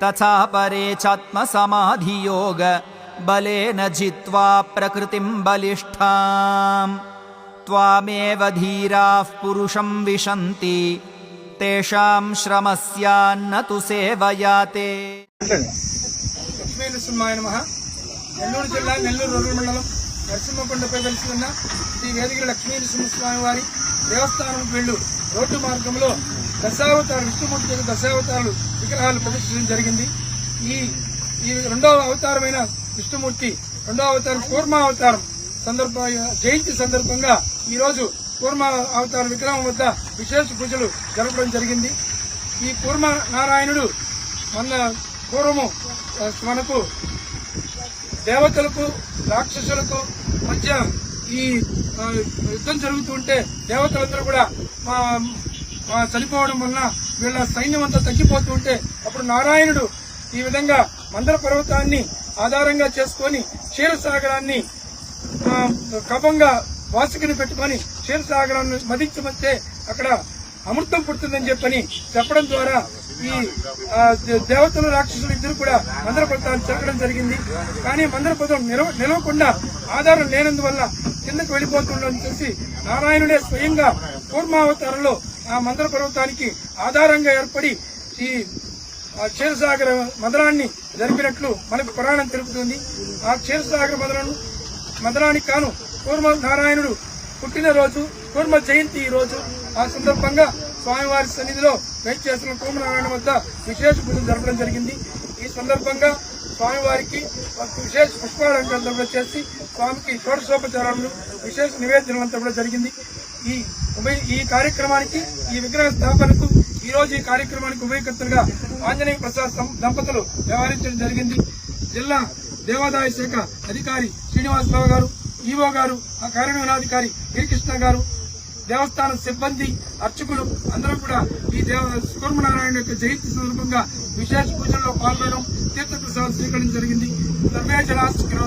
तथा परे चात्मसमाधियोग बलेन जित्वा प्रकृतिं बलिष्ठाम् त्वामेव धीराः पुरुषं विशन्ति तेषां श्रमस्यान्न तु सेवया ते లక్ష్మీ నరసింహాయ నమ నెల్లూరు జిల్లా నెల్లూరు రూరల్ మండలం నరసింహకొండపై వెలిసి ఉన్న శ్రీ వేదగిరి లక్ష్మీ నరసింహస్వామి వారి దేవస్థానం వెళ్ళు రోడ్డు మార్గంలో దశావతార విష్ణుమూర్తి యొక్క దశావతారాలు విగ్రహాలు ప్రదర్శించడం జరిగింది. ఈ ఈ రెండవ అవతారమైన విష్ణుమూర్తి రెండవ అవతారం కూర్మా అవతారం సందర్భ జయంతి సందర్భంగా ఈ రోజు కూర్మ అవతార విగ్రహం వద్ద విశేష పూజలు జరపడం జరిగింది. ఈ కూర్మ నారాయణుడు మన పూర్వము మనకు దేవతలకు రాక్షసులకు మధ్య ఈ యుద్ధం జరుగుతుంటే దేవతలందరూ కూడా మా చనిపోవడం వలన వీళ్ళ సైన్యం అంతా తగ్గిపోతూ ఉంటే అప్పుడు నారాయణుడు ఈ విధంగా మందర పర్వతాన్ని ఆధారంగా చేసుకొని క్షీరసాగరాన్ని కపంగా వాసుకుని పెట్టుకొని క్షీరసాగరాన్ని మదించమంటే అక్కడ అమృతం పుడుతుందని చెప్పని చెప్పడం ద్వారా ఈ దే- దేవతలు రాక్షసులు ఇద్దరు కూడా మందర పర్వతాన్ని చెరకడం జరిగింది. కానీ మందర పర్వతం నిలవ నిలవకుండా ఆధారం లేనందువల్ల కిందకు వెళ్ళిపోతుండని చూసి నారాయణుడే స్వయంగా కూర్మావతారంలో ఆ మందర పర్వతానికి ఆధారంగా ఏర్పడి ఈ ఆ క్షీరసాగర మందరాన్ని జరిపినట్లు మనకు పురాణం తెలుపుతుంది. ఆ క్షీరసాగర మందరం మందరానికి కాను కూర్మ నారాయణుడు పుట్టినరోజు కూర్మ జయంతి ఈ రోజు. ఆ సందర్భంగా స్వామివారి సన్నిధిలో వెయిట్ చేస్తున్న కూర్మనారాయణ వద్ద విశేష పూజలు జరపడం జరిగింది. ఈ సందర్భంగా స్వామివారికి విశేష పుష్పాలంకరణ చేసి స్వామికి షోడశోపచారాలు విశేష నివేదనలంతా కూడా జరిగింది. ఈ ఉభయ ఈ కార్యక్రమానికి ఈ విగ్రహ స్థాపనకు ఈ రోజు ఈ కార్యక్రమానికి ఉభయకర్తలుగా ఆంజనేయ ప్రసాద్ దంపతులు వ్యవహరించడం జరిగింది. జిల్లా దేవాదాయ శాఖ అధికారి శ్రీనివాసరావు గారు ఈవో గారు ఆ కార్యనిర్వహణాధికారి గిరికృష్ణ గారు దేవస్థానం సిబ్బంది అర్చకులు అందరూ కూడా ఈ దేవ సుకర్మనారాయణ యొక్క జయంతి సందర్భంగా విశేష పూజల్లో పాల్గొనడం తీర్థప్రసాదం స్వీకరించడం జరిగింది. సర్వే జలాస్కరో